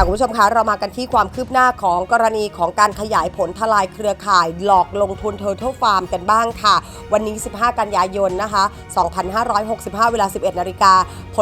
ค่ะคุณผู้ชมคะเรามากันที่ความคืบหน้าของกรณีของการขยายผลทลายเครือข่าย หลอกลงทุนเทอร์เทลฟาร์มกันบ้างค่ะ วันนี้ 15 กันยายนนะคะ 2565 เวลา 11 นาฬิกา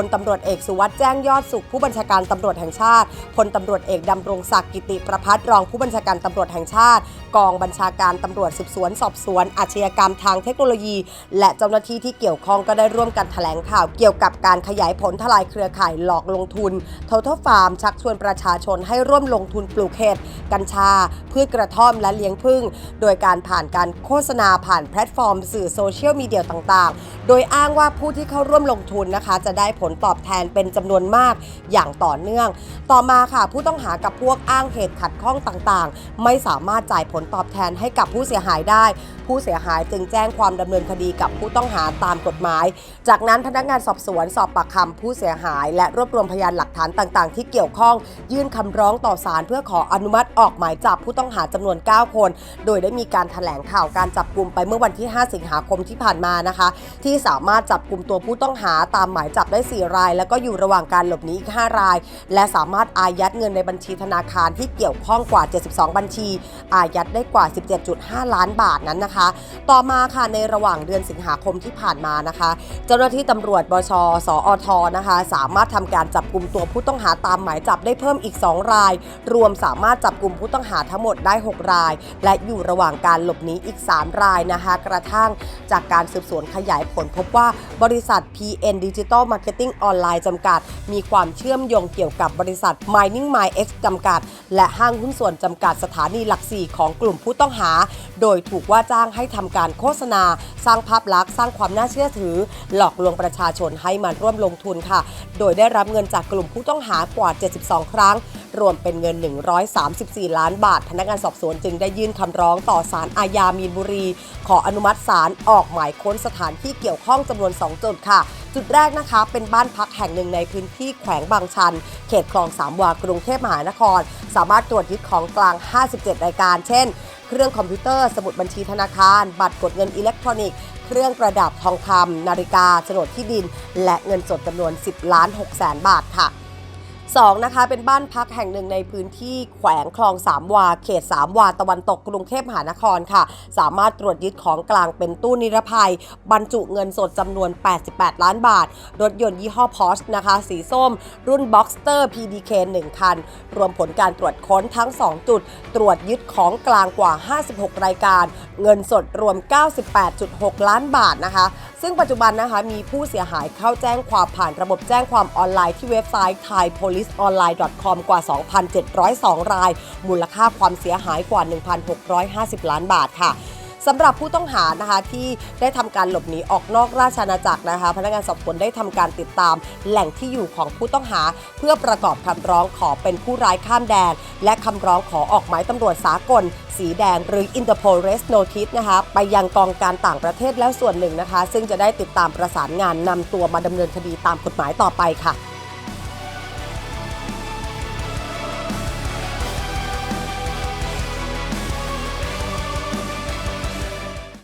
ลตำรวจเอกสุวัสด์แจ้งยอดสุขผู้บัญชาการตำรวจแห่งชาติพลตำรวจเอกดำรงศักดิ์กิติประพัฒน์รองผู้บัญชาการตำรวจแห่งชาติ กองบัญชาการตำรวจสืบสวน สอบสวน อาชญากรรมทางเทคโนโลยี และเจ้าหน้าที่ที่เกี่ยวข้องก็ได้ร่วมกันแถลงข่าวเกี่ยวกับการขยายผลทลายเครือข่ายหลอกลงทุน Total Farm ชักชวนประชาชนให้ร่วมลงทุนปลูกเห็ดกัญชา พืชกระท่อมและเลี้ยงผึ้งโดยการผ่านการโฆษณาผ่านแพลตฟอร์ม สื่อโซเชียลมีเดียต่างๆ โดยอ้างว่าผู้ที่เข้าร่วมลงทุนนะคะจะได้ผลตอบแทนเป็นจำนวนมากอย่างต่อเนื่อง ต่อมาค่ะ ผู้ต้องหากับพวกอ้างเหตุขัดข้องต่างๆ ไม่สามารถจ่ายผลตอบแทนให้กับผู้เสียหายได้ ผู้เสียหายจึงแจ้งความดำเนินคดีกับผู้ต้องหาตามกฎหมาย จากนั้นพนักงานสอบสวนสอบปากคำผู้เสียหาย และรวบรวมพยานหลักฐานต่างๆ ที่เกี่ยวข้อง ยื่นคำร้องต่อศาลเพื่อขออนุมัติออกหมายจับผู้ต้องหาจำนวน 9 คน โดยได้มีการถแถลงข่าวการจับกลุ่มไปเมื่อวันที่ 5 สิงหาคมที่ผ่านมานะคะ ที่สามารถจับกลุ่มตัวผู้ต้องหาตามหมายจับได้ 4 ราย แล้วก็อยู่ระหว่างการหลบหนีอีก 5 ราย และสามารถอายัดเงินในบัญชีธนาคารที่เกี่ยวข้องกว่า 72 บัญชี อายัดได้กว่า 17.5 ล้านบาทนั้นนะคะต่อมาค่ะในระหว่างเดือนสิงหาคมที่ผ่านมานะคะ เจ้าหน้าที่ตำรวจบชสอทนะคะ สามารถทำการจับกลุ่มตัวผู้ต้องหาตามหมายจับได้เพิ่มอีก 2 ราย รวมสามารถจับกลุ่มผู้ต้องหาทั้งหมดได้ 6 ราย และอยู่ระหว่างการหลบหนีอีก 3 รายนะคะ กระทั่งจากการสืบสวนขยายผลพบว่าบริษัท PN Digital Marketing Online จำกัด มีความเชื่อมโยงเกี่ยวกับบริษัท Mining My X จำกัด และห้างหุ้นส่วนจำกัดสถานีหลักสี่ของกลุ่มผู้ต้องหา โดยถูกว่าจ้างให้ทำการโฆษณา สร้างภาพลักษณ์สร้างความน่าเชื่อถือ หลอกลวงประชาชนให้มาร่วมลงทุนค่ะ โดยได้รับเงินจากกลุ่มผู้ต้องหากว่า 72 ครั้ง รวมเป็นเงิน 134 ล้านบาท พนักงานสอบสวนจึงได้ยื่นคำร้องต่อศาลอาญามีนบุรี ขออนุมัติศาลออกหมายค้นสถานที่เกี่ยวข้องจำนวน 2 จุดค่ะ จุดแรกนะคะ เป็นบ้านพักแห่งหนึ่งในพื้นที่แขวงบางชัน เขตคลองสามวากรุงเทพมหานคร สามารถตรวจยึดของกลาง 57 รายการ เช่น เครื่องคอมพิวเตอร์ สมุดบัญชีธนาคาร บัตรกดเงินอิเล็กทรอนิกส์ เครื่องประดับทองคำนาฬิกาโฉนดที่ดิน และเงินสดจำนวน 10 ล้าน6แสนบาทค่ะ 2นะคะเป็นบ้านพักแห่งหนึ่งในพื้นที่แขวงคลองสามวา เขตสามวาตะวันตกกรุงเทพมหานครค่ะ สามารถตรวจยึดของกลางเป็นตู้นิรภัย บรรจุเงินสดจำนวน 88 ล้านบาท รถยนต์ยี่ห้อพอชนะคะ สีส้ม รุ่น Boxster PDK 1 คัน รวมผลการตรวจค้นทั้ง 2 จุด ตรวจยึดของกลางกว่า 56 รายการ เงินสดรวม 98.6 ล้านบาทนะคะ ซึ่งปัจจุบันนะคะมีผู้เสียหายเข้าแจ้งความผ่านระบบแจ้งความออนไลน์ที่เว็บไซต์ thaipoliceonline.com กว่า 2,702 ราย มูลค่าความเสียหายกว่า 1,650 ล้านบาทค่ะ สำหรับผู้ต้องหานะคะที่ได้ทำการหลบหนีออกนอกราชอาณาจักรนะคะ พนักงานสอบสวนได้ทำการติดตาม แหล่งที่อยู่ของผู้ต้องหา เพื่อประกอบคำร้องขอเป็นผู้ร้ายข้ามแดน และคำร้องขอออกหมายตำรวจสากล สีแดง หรือ Interpol Res Notice นะคะ ไปยังกองการต่างประเทศแล้วส่วนหนึ่งนะคะ ซึ่งจะได้ติดตามประสานงานนำตัวมาดำเนินคดีตามกฎหมายต่อไปค่ะ